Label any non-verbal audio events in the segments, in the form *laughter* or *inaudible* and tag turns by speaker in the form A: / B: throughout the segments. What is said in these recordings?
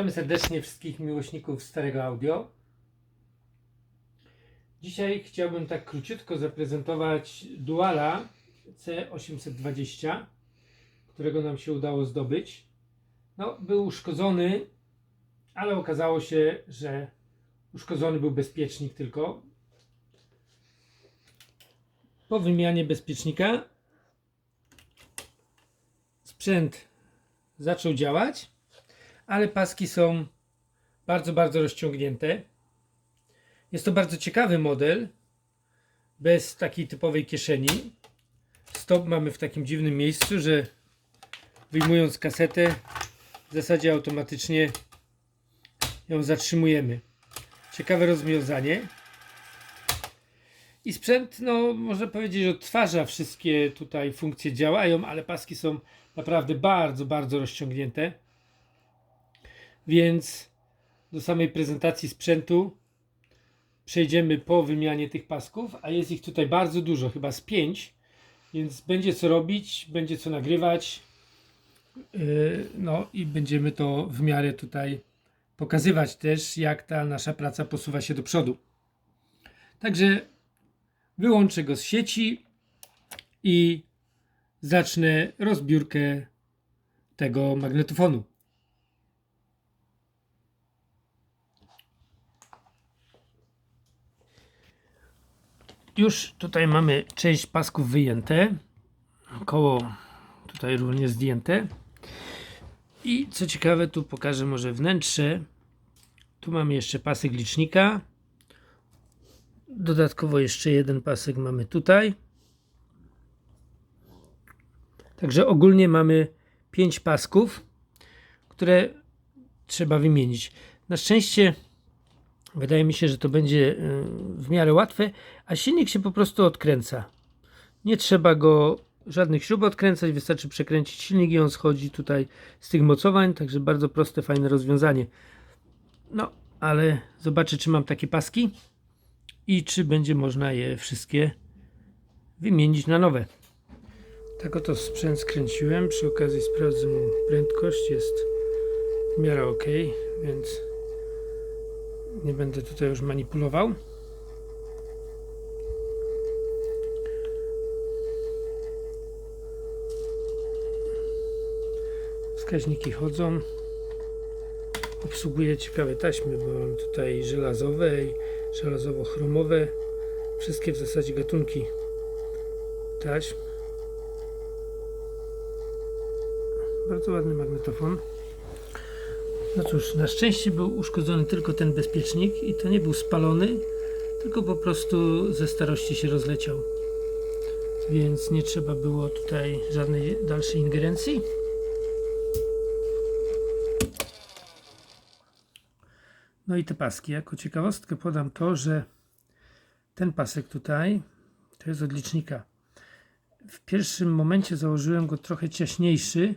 A: Witamy serdecznie wszystkich miłośników starego audio. Dzisiaj chciałbym tak króciutko zaprezentować Duala C820, którego nam się udało zdobyć. No, był uszkodzony, ale okazało się, że uszkodzony był bezpiecznik tylko. Po wymianie bezpiecznika sprzęt zaczął działać ale paski są bardzo, bardzo rozciągnięte. Jest to bardzo ciekawy model, bez takiej typowej kieszeni. Stop mamy w takim dziwnym miejscu, że wyjmując kasetę, w zasadzie automatycznie ją zatrzymujemy. Ciekawe rozwiązanie. I sprzęt, no można powiedzieć, odtwarza wszystkie tutaj funkcje działają, ale paski są naprawdę bardzo, bardzo rozciągnięte. Więc do samej prezentacji sprzętu przejdziemy po wymianie tych pasków, a jest ich tutaj bardzo dużo, chyba z 5, więc będzie co robić, będzie co nagrywać. Yy, No i będziemy to w miarę tutaj pokazywać też, jak ta nasza praca posuwa się do przodu. Także wyłączę go z sieci i zacznę rozbiórkę tego magnetofonu. Już tutaj mamy część pasków wyjęte. Koło tutaj również zdjęte. I co ciekawe, tu pokażę może wnętrze. Tu mamy jeszcze pasek licznika. Dodatkowo jeszcze jeden pasek mamy tutaj. Także ogólnie mamy 5 pasków, które trzeba wymienić. Na szczęście Wydaje mi się, że to będzie y, w miarę łatwe, a silnik się po prostu odkręca. Nie trzeba go żadnych śrub odkręcać, wystarczy przekręcić silnik i on schodzi tutaj z tych mocowań, także bardzo proste, fajne rozwiązanie. No, ale zobaczę, czy mam takie paski i czy będzie można je wszystkie wymienić na nowe. Tak oto sprzęt skręciłem, przy okazji sprawdzę prędkość, jest w miarę ok, więc nie będę tutaj już manipulował. Wskaźniki chodzą. Obsługuję ciekawe taśmy, bo mam tutaj żelazowe i żelazowo-chromowe. Wszystkie w zasadzie gatunki taśm. Bardzo ładny magnetofon. No cóż, na szczęście był uszkodzony tylko ten bezpiecznik i to nie był spalony, tylko po prostu ze starości się rozleciał. Więc nie trzeba było tutaj żadnej dalszej ingerencji. No i te paski. Jako ciekawostkę podam to, że ten pasek tutaj to jest od licznika. W pierwszym momencie założyłem go trochę ciaśniejszy,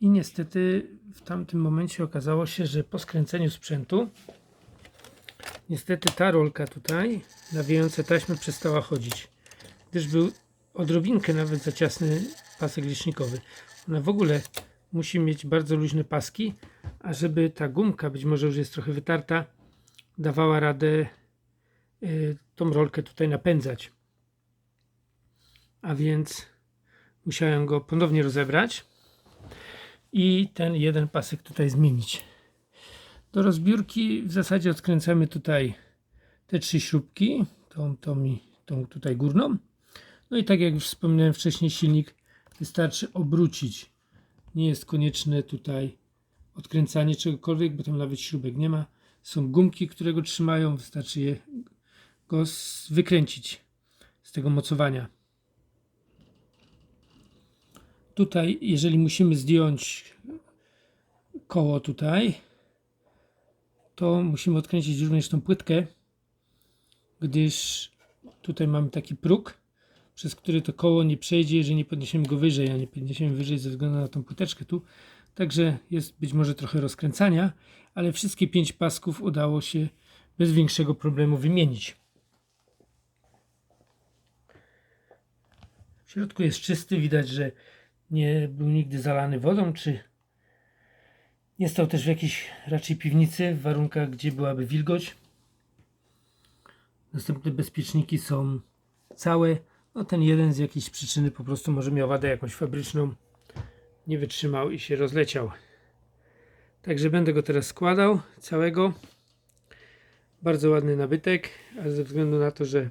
A: i niestety w tamtym momencie okazało się, że po skręceniu sprzętu niestety ta rolka tutaj nawijająca taśmę przestała chodzić. Gdyż był odrobinkę nawet za ciasny pasek licznikowy. Ona w ogóle musi mieć bardzo luźne paski, a żeby ta gumka, być może już jest trochę wytarta, dawała radę y, tą rolkę tutaj napędzać. A więc musiałem go ponownie rozebrać i ten jeden pasek tutaj zmienić. Do rozbiórki w zasadzie odkręcamy tutaj te trzy śrubki, tą, tą tą tutaj górną. No i tak jak już wspominałem wcześniej, silnik wystarczy obrócić. Nie jest konieczne tutaj odkręcanie czegokolwiek, bo tam nawet śrubek nie ma. Są gumki, które go trzymają, wystarczy je go wykręcić z tego mocowania. Tutaj, jeżeli musimy zdjąć koło tutaj, to musimy odkręcić również tą płytkę, gdyż tutaj mamy taki próg, przez który to koło nie przejdzie, jeżeli nie podniesiemy go wyżej, a nie podniesiemy wyżej ze względu na tą płyteczkę tu. Także jest być może trochę rozkręcania, ale wszystkie pięć pasków udało się bez większego problemu wymienić. W środku jest czysty, widać, że nie był nigdy zalany wodą, czy Nie stał też w jakiejś raczej piwnicy, w warunkach, gdzie byłaby wilgoć. Następne bezpieczniki są całe. No ten jeden z jakiejś przyczyny po prostu może miał wadę jakąś fabryczną. Nie wytrzymał i się rozleciał. Także będę go teraz składał całego. Bardzo ładny nabytek, ale ze względu na to, że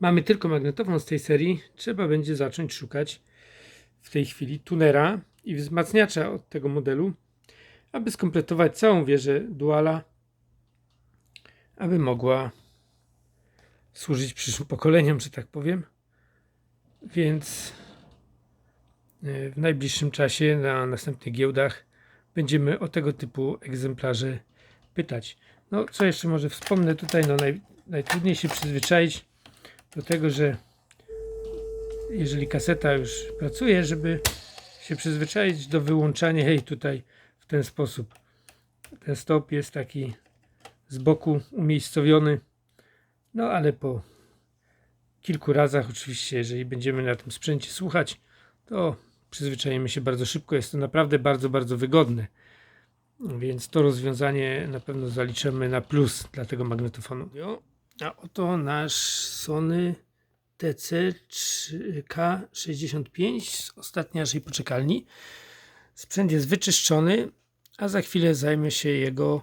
A: mamy tylko magnetofon z tej serii, trzeba będzie zacząć szukać w tej chwili tunera i wzmacniacza od tego modelu, aby skompletować całą wieżę Duala, aby mogła służyć przyszłym pokoleniom, że tak powiem. Więc e, w najbliższym czasie na następnych giełdach będziemy o tego typu egzemplarze pytać. No, co jeszcze może wspomnę tutaj, no naj, najtrudniej się przyzwyczaić do tego, że jeżeli kaseta już pracuje, żeby się przyzwyczaić do wyłączania jej tutaj w ten sposób. Ten stop jest taki z boku umiejscowiony, no ale po kilku razach oczywiście, jeżeli będziemy na tym sprzęcie słuchać, to przyzwyczajimy się bardzo szybko. Jest to naprawdę bardzo, bardzo wygodne. Więc to rozwiązanie na pewno zaliczymy na plus dla tego magnetofonu. A oto nasz Sony TC3K65 z ostatniej naszej poczekalni. Sprzęt jest wyczyszczony, a za chwilę zajmę się jego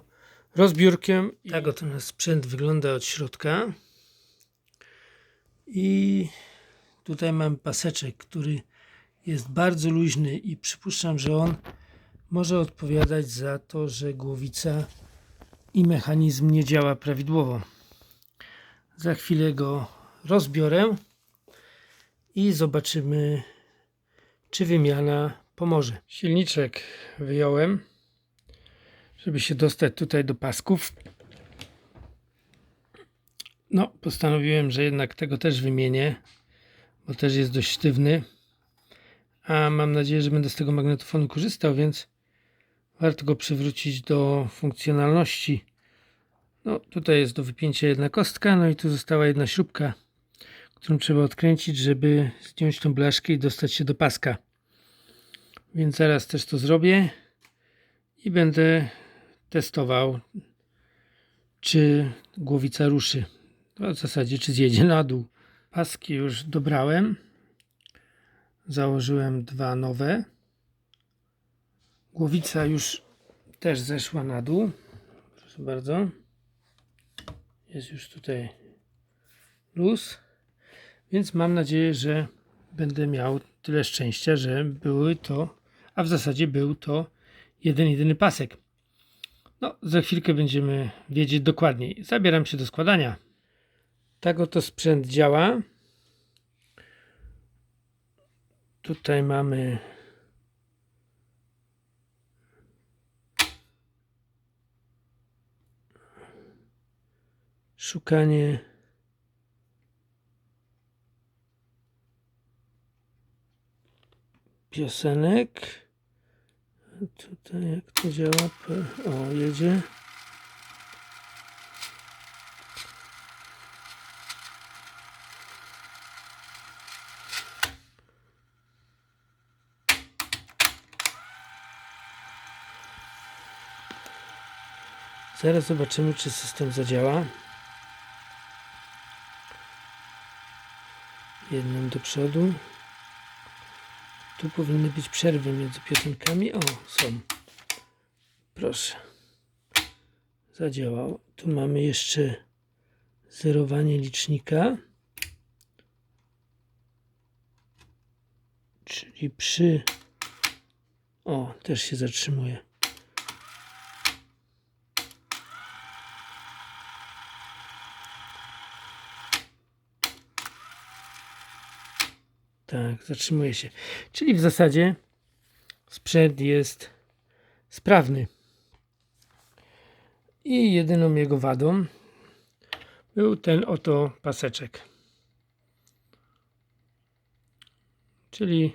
A: rozbiórkiem. Tak oto nasz sprzęt wygląda od środka. I tutaj mamy paseczek, który jest bardzo luźny i przypuszczam, że on może odpowiadać za to, że głowica i mechanizm nie działa prawidłowo. Za chwilę go rozbiorę i zobaczymy, czy wymiana pomoże. Silniczek wyjąłem, żeby się dostać tutaj do pasków. No, postanowiłem, że jednak tego też wymienię, bo też jest dość sztywny. A mam nadzieję, że będę z tego magnetofonu korzystał, więc warto go przywrócić do funkcjonalności. No, tutaj jest do wypięcia jedna kostka, no i tu została jedna śrubka, którą trzeba odkręcić, żeby zdjąć tą blaszkę i dostać się do paska. Więc zaraz też to zrobię i będę testował, czy głowica ruszy. No, w zasadzie, czy zjedzie na dół. Paski już dobrałem. Założyłem dwa nowe. Głowica już też zeszła na dół. Proszę bardzo. Jest już tutaj luz. Więc mam nadzieję, że będę miał tyle szczęścia, że były to, a w zasadzie był to jeden jedyny pasek. No, za chwilkę będziemy wiedzieć dokładniej. Zabieram się do składania. Tak oto sprzęt działa. Tutaj mamy szukanie piosenek. Tutaj jak to działa? O, jedzie. Zaraz zobaczymy, czy system zadziała. Jednym do przodu. Tu powinny być przerwy między piosenkami. O, są. Proszę. Zadziałał. Tu mamy jeszcze zerowanie licznika. Czyli przy. O, też się zatrzymuje. Tak, zatrzymuje się. Czyli w zasadzie sprzęt jest sprawny. I jedyną jego wadą był ten oto paseczek. Czyli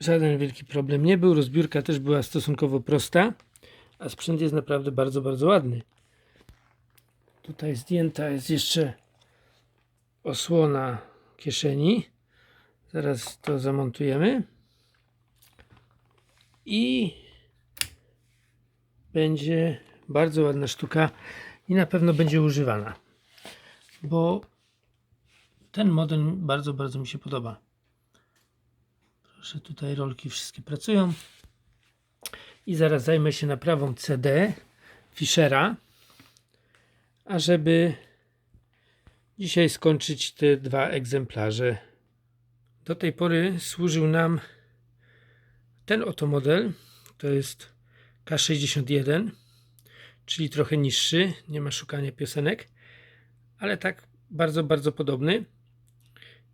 A: żaden wielki problem nie był. Rozbiórka też była stosunkowo prosta, a sprzęt jest naprawdę bardzo, bardzo ładny. Tutaj zdjęta jest jeszcze osłona kieszeni. Zaraz to zamontujemy. i będzie bardzo ładna sztuka i na pewno będzie używana, bo ten model bardzo, bardzo mi się podoba. Proszę, tutaj rolki wszystkie pracują. I zaraz zajmę się naprawą CD Fischera, ażeby dzisiaj skończyć te dwa egzemplarze. Do tej pory służył nam ten oto model. To jest K61, czyli trochę niższy, nie ma szukania piosenek, ale tak bardzo, bardzo podobny.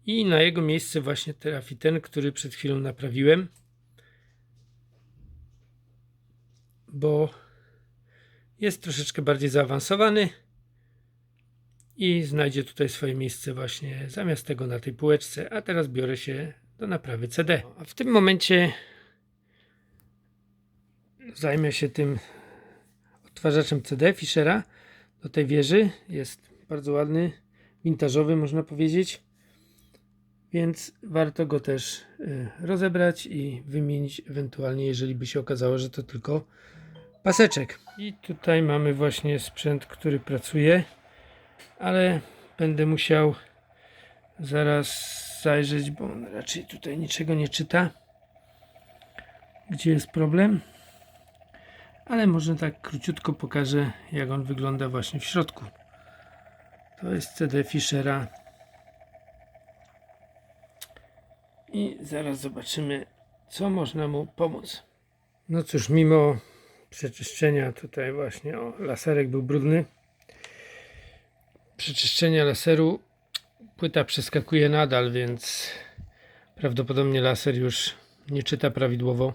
A: I na jego miejsce właśnie trafi ten, który przed chwilą naprawiłem. Bo jest troszeczkę bardziej zaawansowany i znajdzie tutaj swoje miejsce właśnie zamiast tego na tej półeczce. A teraz biorę się do naprawy CD. A w tym momencie zajmę się tym odtwarzaczem CD Fischera do tej wieży. Jest bardzo ładny, vintażowy można powiedzieć. Więc warto go też y, rozebrać i wymienić ewentualnie, jeżeli by się okazało, że to tylko paseczek. I tutaj mamy właśnie sprzęt, który pracuje, ale będę musiał zaraz zajrzeć, bo on raczej tutaj niczego nie czyta. Gdzie jest problem? Ale może tak króciutko pokażę, jak on wygląda właśnie w środku. To jest CD Fischera i zaraz zobaczymy, co można mu pomóc. No cóż, mimo przeczyszczenia tutaj właśnie, o, laserek był brudny. Przeczyszczenia laseru płyta przeskakuje nadal, więc prawdopodobnie laser już nie czyta prawidłowo.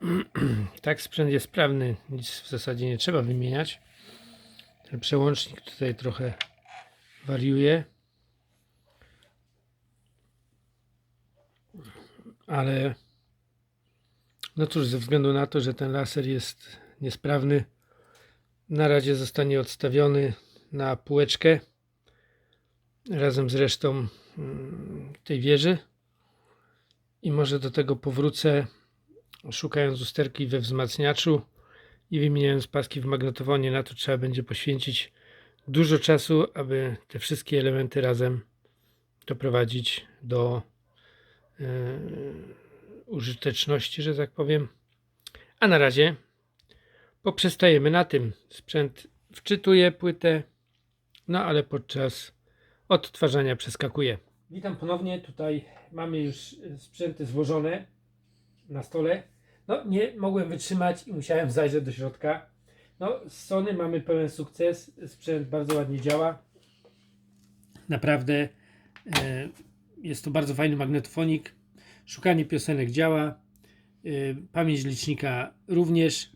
A: *clears throat* tak, sprzęt jest sprawny, nic w zasadzie nie trzeba wymieniać. Ten przełącznik tutaj trochę wariuje. ale no cóż, ze względu na to, że ten laser jest niesprawny, na razie zostanie odstawiony na półeczkę razem z resztą mm, tej wieży i może do tego powrócę szukając usterki we wzmacniaczu i wymieniając paski w magnetofonie. Na to trzeba będzie poświęcić dużo czasu, aby te wszystkie elementy razem doprowadzić do yy, użyteczności, że tak powiem. A na razie poprzestajemy na tym. Sprzęt wczytuje płytę, no ale podczas odtwarzania przeskakuje. Witam ponownie. Tutaj mamy już sprzęty złożone na stole. No, nie mogłem wytrzymać i musiałem zajrzeć do środka. No, z Sony mamy pełen sukces. Sprzęt bardzo ładnie działa. Naprawdę e, jest to bardzo fajny magnetofonik. Szukanie piosenek działa. Y, Pamięć licznika również.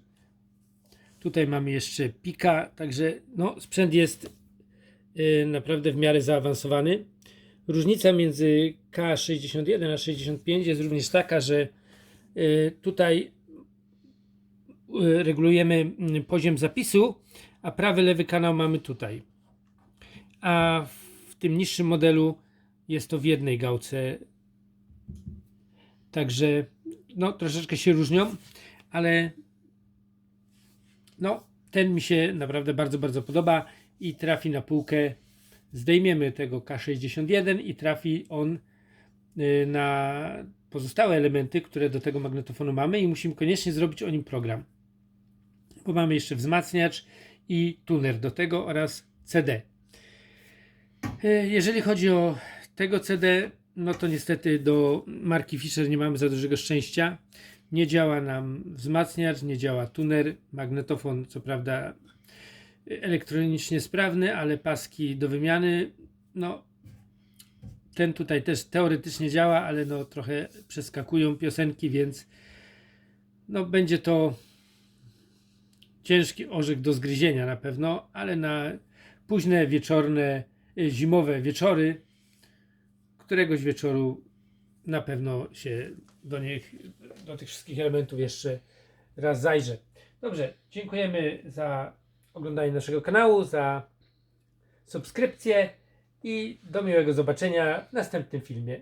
A: Tutaj mamy jeszcze pika, także no, sprzęt jest naprawdę w miarę zaawansowany. Różnica między K61 a 65 jest również taka, że y, tutaj regulujemy mm, poziom zapisu, a prawy, lewy kanał mamy tutaj. A w tym niższym modelu jest to w jednej gałce Także no troszeczkę się różnią, ale no ten mi się naprawdę bardzo, bardzo podoba i trafi na półkę. Zdejmiemy tego K61 i trafi on y, na pozostałe elementy, które do tego magnetofonu mamy i musimy koniecznie zrobić o nim program. Bo mamy jeszcze wzmacniacz i tuner do tego oraz CD. Y, jeżeli chodzi o tego CD, no to niestety do marki Fischer nie mamy za dużego szczęścia. Nie działa nam wzmacniacz, nie działa tuner, magnetofon co prawda elektronicznie sprawny, ale paski do wymiany, no ten tutaj też teoretycznie działa, ale no trochę przeskakują piosenki, więc no będzie to ciężki orzech do zgryzienia na pewno, ale na późne wieczorne, zimowe wieczory któregoś wieczoru na pewno się do nich, do tych wszystkich elementów jeszcze raz zajrzę. Dobrze, dziękujemy za oglądanie naszego kanału, za subskrypcję i do miłego zobaczenia w następnym filmie.